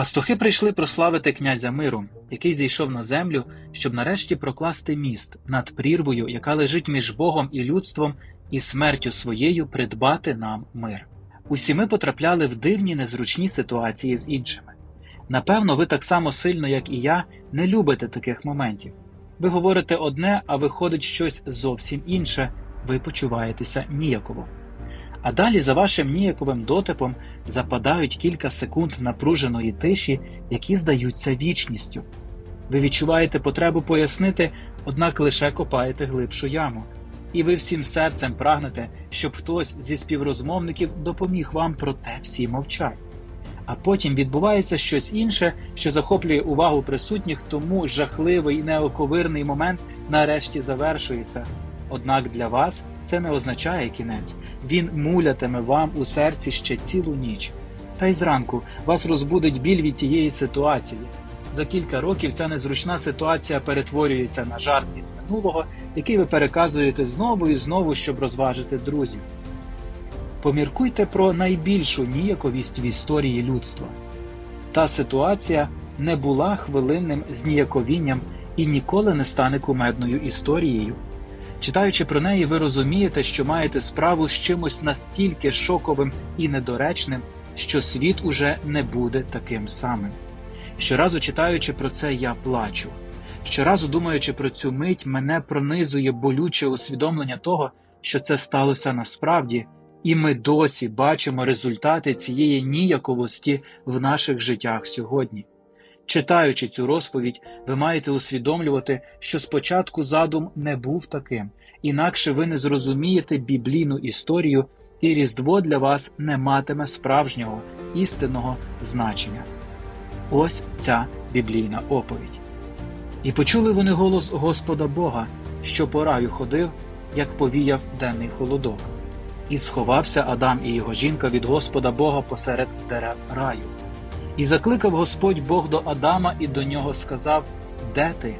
Пастухи прийшли прославити князя миру, який зійшов на землю, щоб нарешті прокласти міст над прірвою, яка лежить між Богом і людством, і смертю своєю придбати нам мир. Усі ми потрапляли в дивні незручні ситуації з іншими. Напевно, ви так само сильно, як і я, не любите таких моментів. Ви говорите одне, а виходить щось зовсім інше, ви почуваєтеся ніяково. А далі за вашим ніяковим дотипом западають кілька секунд напруженої тиші, які здаються вічністю. Ви відчуваєте потребу пояснити, однак лише копаєте глибшу яму. І ви всім серцем прагнете, щоб хтось зі співрозмовників допоміг вам, проте всі мовчать. А потім відбувається щось інше, що захоплює увагу присутніх, тому жахливий неоковирний момент нарешті завершується. Однак для вас це не означає кінець. Він мулятиме вам у серці ще цілу ніч. Та й зранку вас розбудить біль від тієї ситуації. За кілька років ця незручна ситуація перетворюється на жарт із минулого, який ви переказуєте знову і знову, щоб розважити друзів. Поміркуйте про найбільшу ніяковість в історії людства. Та ситуація не була хвилинним зніяковінням і ніколи не стане кумедною історією. Читаючи про неї, ви розумієте, що маєте справу з чимось настільки шоковим і недоречним, що світ уже не буде таким самим. Щоразу читаючи про це, я плачу. Щоразу думаючи про цю мить, мене пронизує болюче усвідомлення того, що це сталося насправді, і ми досі бачимо результати цієї ніяковості в наших життях сьогодні. Читаючи цю розповідь, ви маєте усвідомлювати, що спочатку задум не був таким, інакше ви не зрозумієте біблійну історію, і Різдво для вас не матиме справжнього істинного значення. Ось ця біблійна оповідь. І почули вони голос Господа Бога, що по раю ходив, як повіяв денний холодок. І сховався Адам і його жінка від Господа Бога посеред дерев раю. І закликав Господь Бог до Адама і до нього сказав: Де ти?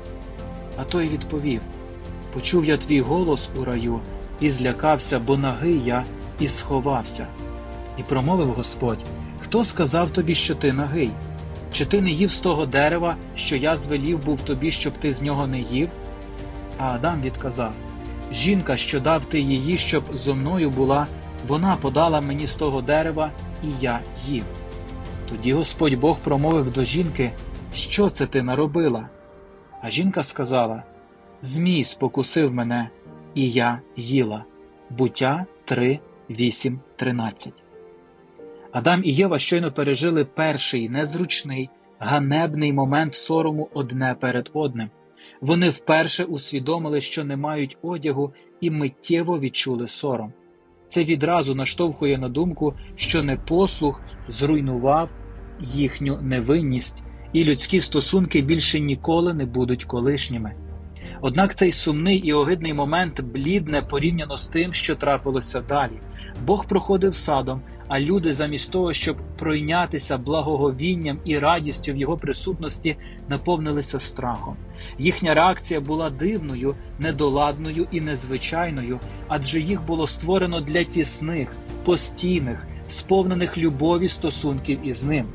А той відповів: Почув я твій голос у раю, і злякався, бо нагий я, і сховався. І промовив Господь: Хто сказав тобі, що ти нагий? Чи ти не їв з того дерева, що я звелів був тобі, щоб ти з нього не їв? А Адам відказав: Жінка, що дав ти її, щоб зо мною була, вона подала мені з того дерева, і я їв. Тоді Господь Бог промовив до жінки, що це ти наробила? А жінка сказала: Змій спокусив мене, і я їла. Буття 3, 8, 13. Адам і Єва щойно пережили перший незручний, ганебний момент сорому одне перед одним. Вони вперше усвідомили, що не мають одягу, і миттєво відчули сором. Це відразу наштовхує на думку, що непослух зруйнував їхню невинність, і людські стосунки більше ніколи не будуть колишніми. Однак цей сумний і огидний момент блідне порівняно з тим, що трапилося далі. Бог проходив садом, а люди, замість того, щоб пройнятися благоговінням і радістю в його присутності, наповнилися страхом. Їхня реакція була дивною, недоладною і незвичайною, адже їх було створено для тісних, постійних, сповнених любові стосунків із ним.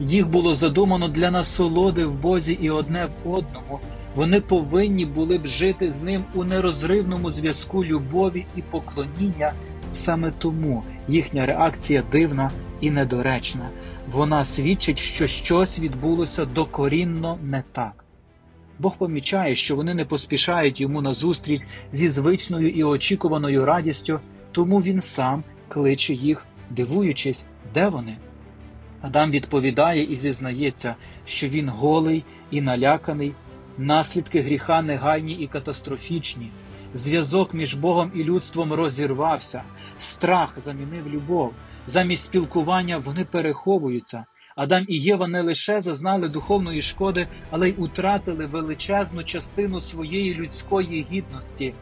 Їх було задумано для насолоди в Бозі і одне в одному. Вони повинні були б жити з ним у нерозривному зв'язку любові і поклоніння. Саме тому їхня реакція дивна і недоречна. Вона свідчить, що щось відбулося докорінно не так. Бог помічає, що вони не поспішають йому назустріч зі звичною і очікуваною радістю, тому він сам кличе їх, дивуючись, де вони. Адам відповідає і зізнається, що він голий і наляканий, наслідки гріха негайні і катастрофічні. Зв'язок між Богом і людством розірвався, страх замінив любов. Замість спілкування вони переховуються. Адам і Єва не лише зазнали духовної шкоди, але й утратили величезну частину своєї людської гідності.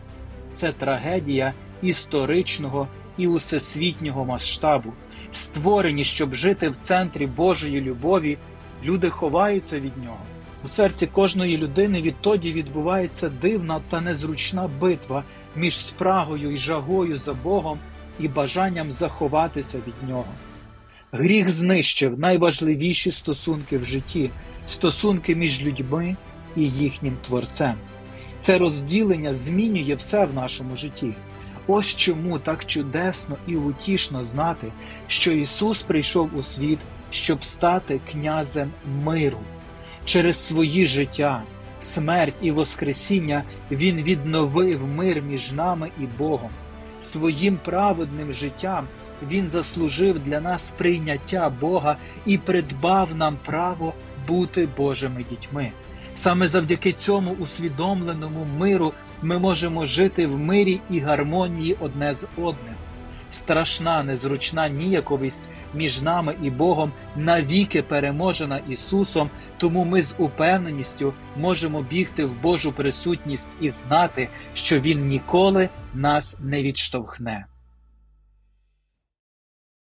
Це трагедія історичного і усесвітнього масштабу. Створені, щоб жити в центрі Божої любові, люди ховаються від нього. У серці кожної людини відтоді відбувається дивна та незручна битва між спрагою і жагою за Богом і бажанням заховатися від нього. Гріх знищив найважливіші стосунки в житті стосунки між людьми і їхнім творцем. Це розділення змінює все в нашому житті. Ось чому так чудесно і утішно знати, що Ісус прийшов у світ, щоб стати князем миру. Через свої життя, смерть і Воскресіння Він відновив мир між нами і Богом. Своїм праведним життям Він заслужив для нас прийняття Бога і придбав нам право бути Божими дітьми. Саме завдяки цьому усвідомленому миру ми можемо жити в мирі і гармонії одне з одним. Страшна, незручна ніяковість між нами і Богом навіки переможена Ісусом, тому ми з упевненістю можемо бігти в Божу присутність і знати, що Він ніколи нас не відштовхне.